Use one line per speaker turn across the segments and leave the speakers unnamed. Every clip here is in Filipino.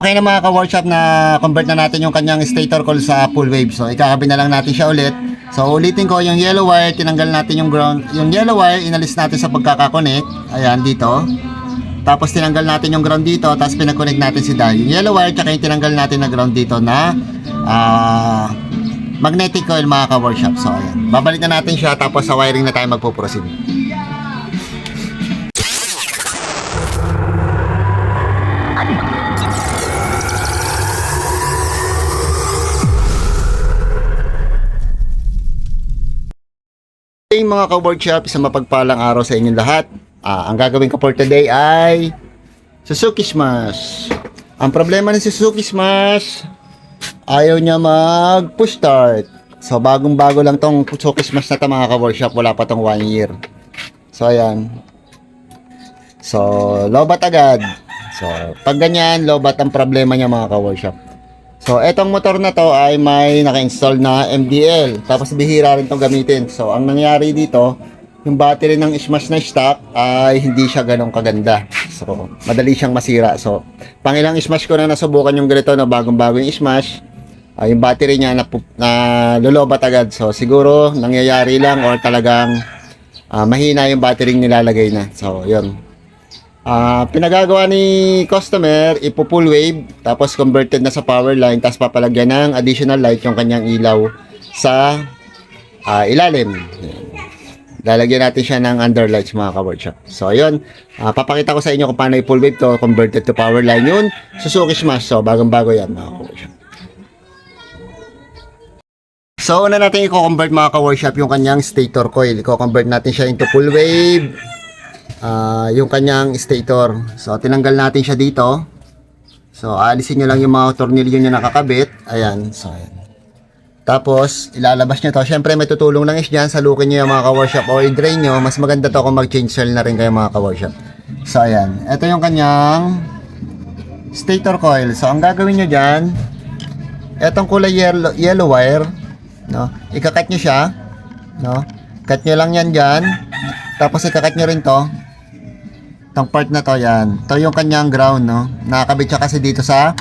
Okay na mga ka-workshop na convert na natin yung kanyang stator coil sa full wave. So ikakabit na lang natin siya ulit. So ulitin ko yung yellow wire, tinanggal natin yung ground, yung yellow wire inalis natin sa pagkakakonect. Ayan dito. Tapos tinanggal natin yung ground dito, tapos pinag-connect natin si dial. Yung yellow wire tsaka yung tinanggal natin na ground dito na ah, magnetic coil mga ka-workshop. So ayan. Babalik na natin siya tapos sa wiring na tayo magpo-proceed. Mga ka-workshop, isang mapagpalang araw sa inyong lahat. Ah, ang gagawin ko for today ay Suzuki Smash. Ang problema ng Suzuki Smash, ayaw niya mag push start. So bagong bago lang tong Suzuki Smash na to mga ka-workshop, wala pa tong 1 year. So ayan. So lobat agad. So pag ganyan, lobat ang problema niya mga ka-workshop. So, etong motor na to ay may naka-install na MDL. Tapos bihira rin tong gamitin. So, ang nangyari dito, yung battery ng Smash na stock ay hindi siya ganong kaganda. So, madali siyang masira. So, pangilang Smash ko na nasubukan yung ganito na bagong-bago yung Smash. ay yung battery niya na, na lolobat agad. So, siguro nangyayari lang or talagang ah, mahina yung battery nilalagay na. So, yun. Ah, pinagagawa ni customer, ipo full wave, tapos converted na sa power line, tapos papalagyan ng additional light yung kanyang ilaw sa ah, ilalim. Lalagyan natin siya ng underlights mga ka-workshop. So, ayun. Ah, papakita ko sa inyo kung paano i-full wave to, converted to power line yun. Suzuki Smash. So, bagong-bago yan mga ka-workshop. So, una natin i-convert mga ka-workshop yung kanyang stator coil. I-convert natin siya into full wave ah yung kanyang stator. So, tinanggal natin siya dito. So, aalisin nyo lang yung mga tornilyo nyo nakakabit. Ayan. So, ayan. Tapos, ilalabas nyo to. Siyempre, may tutulong lang is dyan. Salukin nyo yung mga ka-workshop o i-drain nyo. Mas maganda to kung mag-change cell na rin kayo mga ka-workshop. So, ayan. Ito yung kanyang stator coil. So, ang gagawin nyo dyan, etong kulay yellow, yellow wire, no? Ikakat nyo siya, no? Cut nyo lang yan dyan. Tapos ikakat nyo rin to. Itong part na to, yan. Ito yung kanyang ground, no? Nakakabit siya kasi dito sa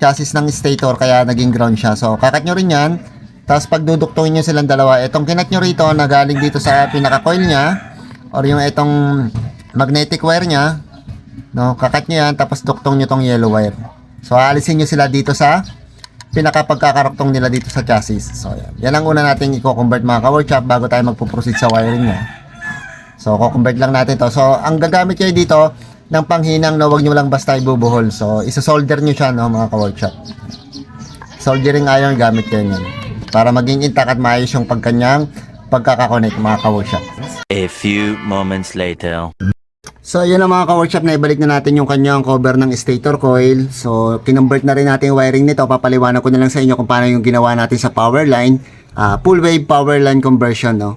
chassis ng stator, kaya naging ground siya. So, kakat nyo rin yan. Tapos pag duduktungin nyo silang dalawa, itong kinat nyo rito na galing dito sa pinaka-coil niya, or yung itong magnetic wire niya, no? Kakat nyo yan, tapos duktong nyo tong yellow wire. So, aalisin nyo sila dito sa pinakapagkakaroktong nila dito sa chassis. So, yan. Yan ang una natin i-convert mga ka-workshop bago tayo magpo-proceed sa wiring niya. So, ko-convert lang natin to. So, ang gagamit kayo dito ng panghinang na wag nyo lang basta ibubuhol. So, isa-solder nyo siya, no, mga ka-workshop. Soldering iron gamit kayo yan. Para maging intact at maayos yung pagkanyang pagkakakonect, mga ka-workshop.
A few moments later.
So, yun ang mga ka-workshop na ibalik na natin yung kanyang cover ng stator coil. So, kinonvert na rin natin yung wiring nito. Papaliwanag ko na lang sa inyo kung paano yung ginawa natin sa power line. Ah, full wave power line conversion, no?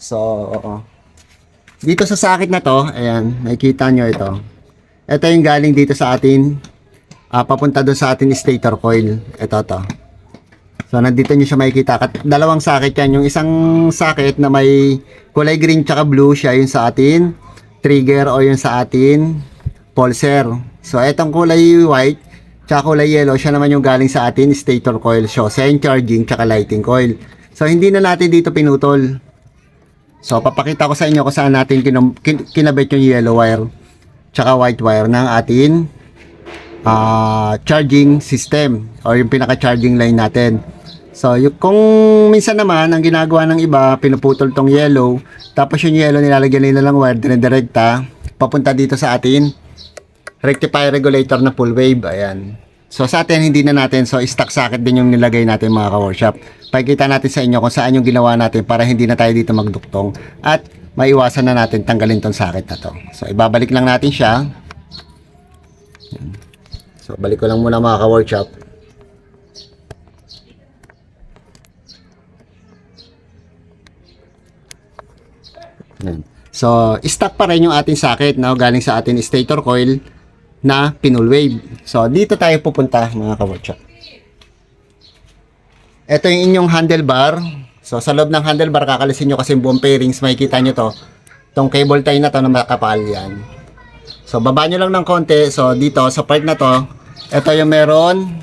So, oo. Dito sa sakit na to, ayan, nakikita nyo ito. Ito yung galing dito sa atin, ah, papunta doon sa atin stator coil. Ito to. So, nandito nyo siya makikita. Kat- Dalawang sakit yan. Yung isang sakit na may kulay green tsaka blue, siya yung sa atin trigger o yung sa atin pulser. So, etong kulay white tsaka kulay yellow, siya naman yung galing sa atin stator coil. Yung charging tsaka lighting coil. So, hindi na natin dito pinutol. So, papakita ko sa inyo kung saan natin kin- kinabit yung yellow wire tsaka white wire ng atin ah charging system or yung pinaka-charging line natin. So, yung, kung minsan naman, ang ginagawa ng iba, pinuputol tong yellow, tapos yung yellow nilalagyan nila ng wire, dinidirekta, papunta dito sa atin, rectifier regulator na full wave, ayan. So, sa atin, hindi na natin, so, stock socket din yung nilagay natin mga ka-workshop. Pakikita natin sa inyo kung saan yung ginawa natin para hindi na tayo dito magduktong at maiwasan na natin tanggalin tong socket na to. So, ibabalik lang natin siya. So, balik ko lang muna mga ka-workshop. So, stock pa rin yung ating socket no? galing sa ating stator coil na pinul wave. So, dito tayo pupunta mga ka-workshop. Ito yung inyong handlebar. So, sa loob ng handlebar, kakalisin nyo kasi buong pairings. Makikita nyo to. Itong cable tie na to na makapal yan. So, baba nyo lang ng konti. So, dito, sa part na to, ito yung meron,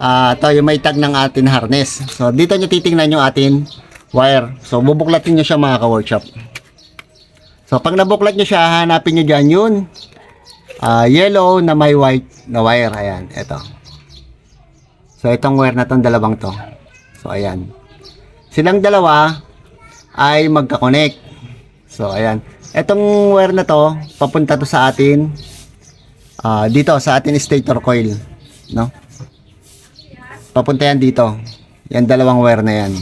ah ito yung may tag ng atin harness. So, dito nyo titingnan yung atin wire. So, bubuklatin nyo siya mga ka-workshop. So, pag nabuklat nyo siya, hanapin nyo dyan yun. Ah yellow na may white na wire. Ayan, ito. So, itong wire na tong dalawang to. So, ayan. Silang dalawa ay magka-connect. So, ayan. Etong wire na to, papunta to sa atin ah dito sa atin stator coil, no? Papunta yan dito. Yan dalawang wire na yan.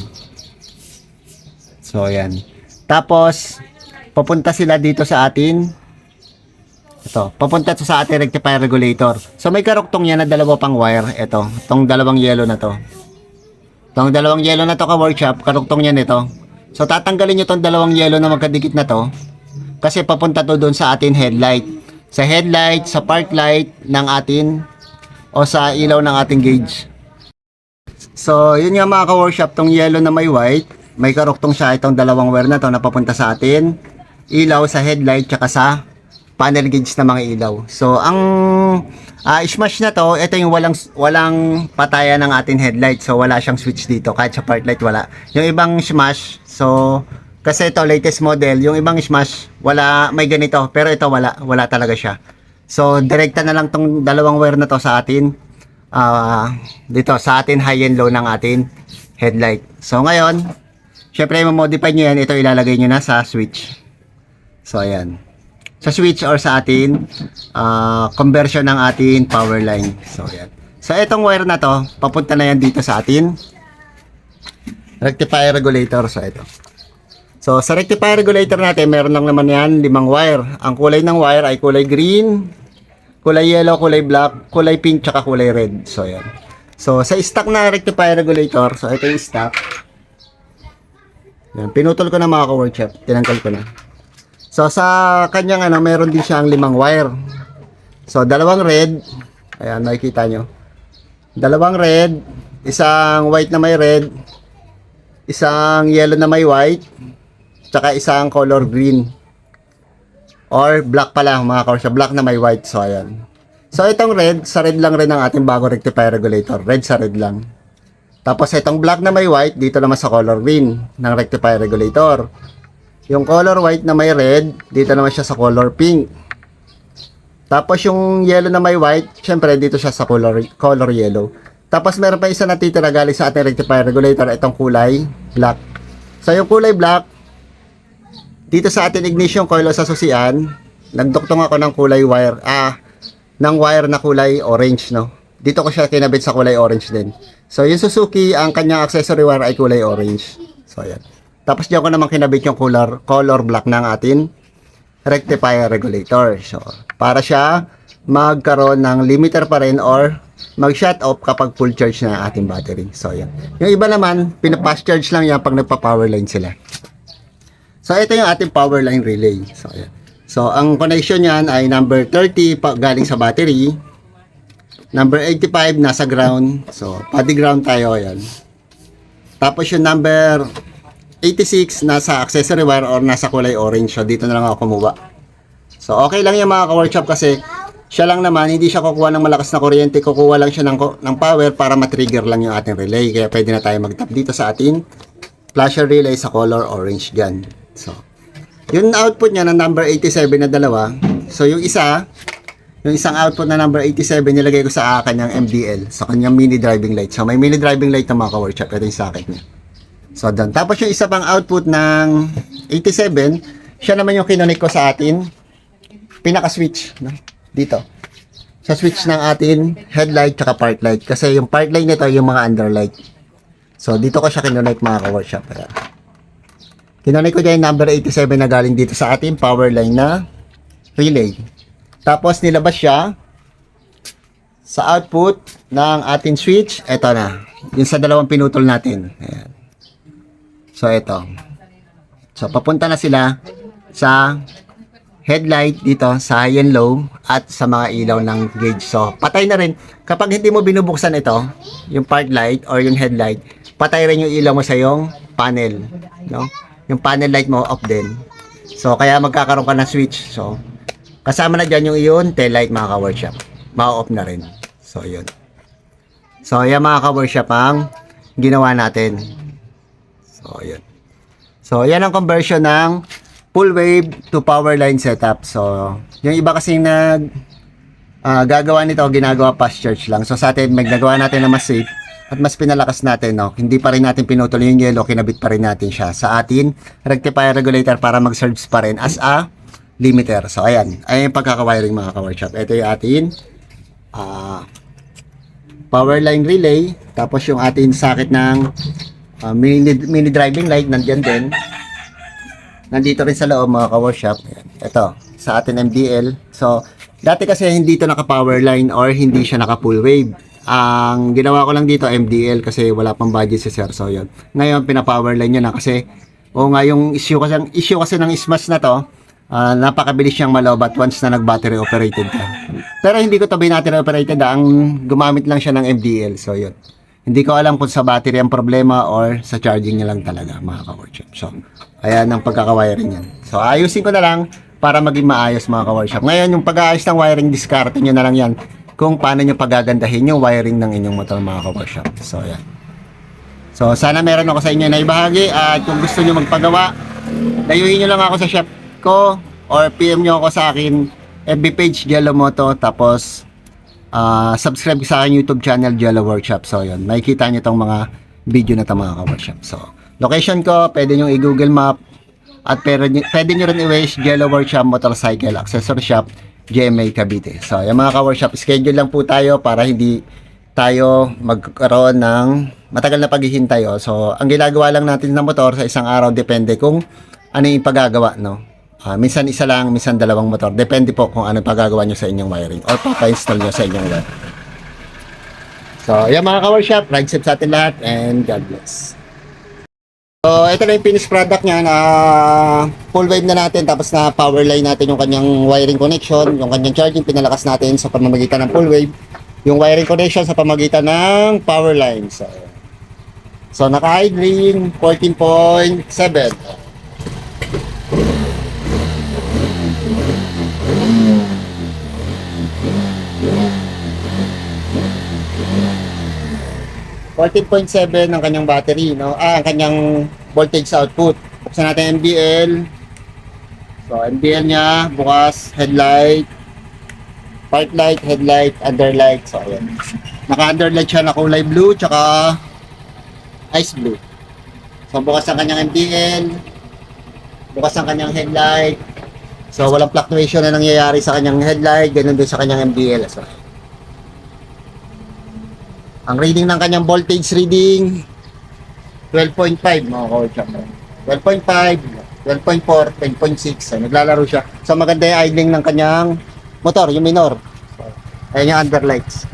So, ayan. Tapos, papunta sila dito sa atin. Ito, papunta to sa ating rectifier regulator. So, may karuktong yan na dalawa pang wire. Ito, tong dalawang yellow na to. Tong dalawang yellow na to ka workshop, karuktong yan ito. So, tatanggalin nyo tong dalawang yellow na magkadikit na to. Kasi papunta to doon sa atin headlight. Sa headlight, sa park light ng atin o sa ilaw ng ating gauge. So, yun nga mga ka-workshop, tong yellow na may white, may karuktong siya itong dalawang wire na to na papunta sa atin. Ilaw sa headlight tsaka sa panel gauge na mga ilaw. So, ang ah, smash na to, ito yung walang walang patayan ng ating headlight. So, wala siyang switch dito. Kahit sa park light, wala. Yung ibang smash, so, kasi ito, latest model, yung ibang smash, wala, may ganito. Pero ito, wala. Wala talaga siya. So, direkta na lang tong dalawang wire na to sa atin. Ah, dito, sa atin high and low ng atin headlight. So, ngayon, syempre, modify nyo yan. Ito, ilalagay nyo na sa switch. So, ayan. Sa switch or sa atin, ah, conversion ng atin power line. So, ayan. So, itong wire na to, papunta na yan dito sa atin. Rectifier regulator. So, ito. So, sa rectifier regulator natin, meron lang naman yan, limang wire. Ang kulay ng wire ay kulay green, kulay yellow, kulay black, kulay pink, tsaka kulay red. So, yan. So, sa stock na rectifier regulator, so ito yung stock. Yan, pinutol ko na mga ka-workshop. Tinanggal ko na. So, sa kanyang ano, meron din siyang limang wire. So, dalawang red. Ayan, nakikita nyo. Dalawang red. Isang white na may red. Isang yellow na may white. Tsaka isang color green. Or black pala, mga kaworkshop. Black na may white. So, ayan. So, itong red, sa red lang rin ang ating bago rectifier regulator. Red sa red lang. Tapos, itong black na may white, dito naman sa color green ng rectifier regulator. Yung color white na may red, dito naman siya sa color pink. Tapos yung yellow na may white, syempre dito siya sa color color yellow. Tapos meron pa isa natitira galing sa ating rectifier regulator, itong kulay black. So yung kulay black, dito sa ating ignition coil o sa susian, nagduktong ako ng kulay wire, ah, ng wire na kulay orange, no? Dito ko siya kinabit sa kulay orange din. So yung Suzuki, ang kanyang accessory wire ay kulay orange. So ayan. Tapos diyan ko naman kinabit yung color, color black ng atin rectifier regulator. So, para siya magkaroon ng limiter pa rin or mag-shut off kapag full charge na ating battery. So, yan. Yung iba naman, pinapass charge lang yan pag nagpa-power line sila. So, ito yung ating power line relay. So, yan. So, ang connection niyan ay number 30 pa, galing sa battery. Number 85 nasa ground. So, pati ground tayo. Yan. Tapos yung number 86 nasa accessory wire or nasa kulay orange. So, dito na lang ako kumuha. So, okay lang yung mga ka-workshop kasi siya lang naman, hindi siya kukuha ng malakas na kuryente. Kukuha lang siya ng, ng power para matrigger lang yung ating relay. Kaya pwede na tayo mag-tap dito sa ating flasher relay sa color orange gun. So, yung output niya ng number 87 na dalawa. So, yung isa, yung isang output na number 87, nilagay ko sa kanyang MDL, sa kanyang mini driving light. So, may mini driving light na mga ka-workshop. Ito yung socket niya. So, doon. Tapos yung isa pang output ng 87, siya naman yung kinonik ko sa atin. Pinaka-switch. No? Dito. Sa switch ng atin headlight tsaka park light. Kasi yung park light nito yung mga underlight. So, dito ko siya kinonik mga ka-workshop. Ayan. Ko dyan yung number 87 na galing dito sa ating power line na relay. Tapos nilabas siya sa output ng ating switch. Ito na. Yung sa dalawang pinutol natin. Ayan. So, ito. So, papunta na sila sa headlight dito sa high and low at sa mga ilaw ng gauge. So, patay na rin. Kapag hindi mo binubuksan ito, yung park light or yung headlight, patay rin yung ilaw mo sa yung panel. No? Yung panel light mo off din. So, kaya magkakaroon ka ng switch. So, Kasama na dyan yung iyon, tail light mga ka-workshop. Ma-off na rin. So, yun. So, yan mga ka-workshop ang ginawa natin. So, yun. So, yan ang conversion ng full wave to power line setup. So, yung iba kasi nag ah, gagawa nito, ginagawa fast charge lang. So, sa atin, may nagawa natin na mas safe at mas pinalakas natin, no? Hindi pa rin natin pinutol yung yellow, kinabit pa rin natin siya. Sa atin, rectifier regulator para mag-surge pa rin as a limiter. So, ayan. Ayan yung pagkakawiring mga ka-workshop. Ito yung atin ah power line relay. Tapos yung atin sakit ng ah, mini, mini driving light, nandyan din. Nandito rin sa loob mga ka-workshop. Ito, sa atin MDL. So, dati kasi hindi ito naka-power line or hindi siya naka-full wave. Ang ginawa ko lang dito MDL kasi wala pang budget si Sir. So, yun. Ngayon, pina-power line yun na kasi o nga yung issue kasi, ang issue kasi ng Smash na to, ah, napakabilis siyang malobat once na nag-battery operated ka. Pero hindi ko to battery operated, ah. ang gumamit lang siya ng MDL. So, yun. Hindi ko alam kung sa battery ang problema or sa charging niya lang talaga, mga ka-workshop. So, ayan ang pagkakawiring yan. So, ayusin ko na lang para maging maayos mga ka-workshop. Ngayon, yung pag-aayos ng wiring, discard nyo na lang yan kung paano nyo pagagandahin yung wiring ng inyong motor mga ka-workshop. So, ayan. So, sana meron ako sa inyo na ibahagi at kung gusto nyo magpagawa, layuhin nyo lang ako sa shop ko or PM nyo ako sa akin FB page Jello Moto tapos ah, subscribe sa aking YouTube channel Jello Workshop. So, yun. Makikita nyo tong mga video na ito mga ka-workshop. So, location ko, pwede nyo i-google map at pwede, pwede nyo rin i-wish Jello Workshop Motorcycle Accessory Shop GMA Cavite. So, yung mga ka-workshop, schedule lang po tayo para hindi tayo magkaroon ng matagal na paghihintay. Oh. So, ang ginagawa lang natin ng motor sa isang araw depende kung ano yung pagagawa, no? Ah, minsan isa lang, minsan dalawang motor. Depende po kung ano pagagawa nyo sa inyong wiring or papa-install nyo sa inyong wire. So, yan mga ka-workshop, ride safe sa atin lahat and God bless. So, ito na yung finished product niya na full wave na natin tapos na power line natin yung kanyang wiring connection, yung kanyang charging pinalakas natin sa pamamagitan ng full wave, yung wiring connection sa pamamagitan ng power line. So, so naka-idling 14.7. .7 ng kanyang battery, no? Ah, ang kanyang voltage output. Buksan natin MBL. So, MBL niya, bukas, headlight, park light, headlight, underlight. So, ayan. Naka-underlight siya na kulay blue, tsaka ice blue. So, bukas ang kanyang MBL, bukas ang kanyang headlight. So, walang fluctuation na nangyayari sa kanyang headlight, ganun din sa kanyang MBL. So, ang reading ng kanyang voltage reading 12.5 mga ka-workshop. 12.5, 12.4, 10.6. So, naglalaro siya. So maganda yung idling ng kanyang motor, yung minor. Ayan yung underlights.